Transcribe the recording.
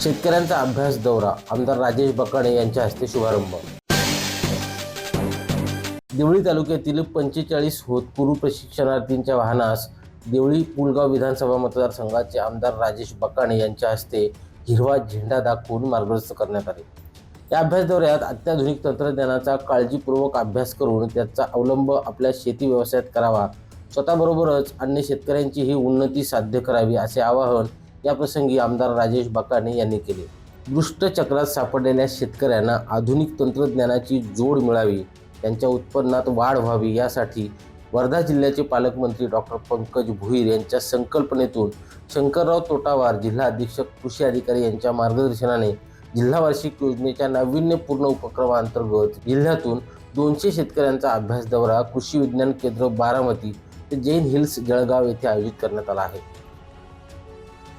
शेतकऱ्यांचा अभ्यास दौरा आमदार राजेश बकाणे यांच्या हस्ते शुभारंभ. देवळी तालुक्यातील पंचेचाळीस होतकुरू प्रशिक्षणार्थींच्या वाहनास देवळी पुलगाव विधानसभा मतदारसंघाचे आमदार राजेश बकाणे यांच्या हस्ते हिरवा झेंडा दाखवून मार्गदर्शन करण्यात आले. या अभ्यास दौऱ्यात अत्याधुनिक तंत्रज्ञानाचा काळजीपूर्वक अभ्यास करून त्याचा अवलंब आपल्या शेती व्यवसायात करावा स्वतःबरोबरच अन्य शेतकऱ्यांचीही उन्नती साध्य करावी असे आवाहन याप्रसंगी आमदार राजेश बकाणे यांनी केले. दृष्टचक्रात सापडलेल्या शेतकऱ्यांना आधुनिक तंत्रज्ञानाची जोड मिळावी त्यांच्या उत्पन्नात वाढ व्हावी यासाठी वर्धा जिल्ह्याचे पालकमंत्री डॉक्टर पंकज भुईर यांच्या संकल्पनेतून शंकरराव तोटावार जिल्हा अधीक्षक कृषी अधिकारी यांच्या मार्गदर्शनाने जिल्हा वार्षिक योजनेच्या नाविन्यपूर्ण उपक्रमांतर्गत जिल्ह्यातून दोनशे शेतकऱ्यांचा अभ्यास दौरा कृषी विज्ञान केंद्र बारामती ते जैन हिल्स जळगाव येथे आयोजित करण्यात आला आहे.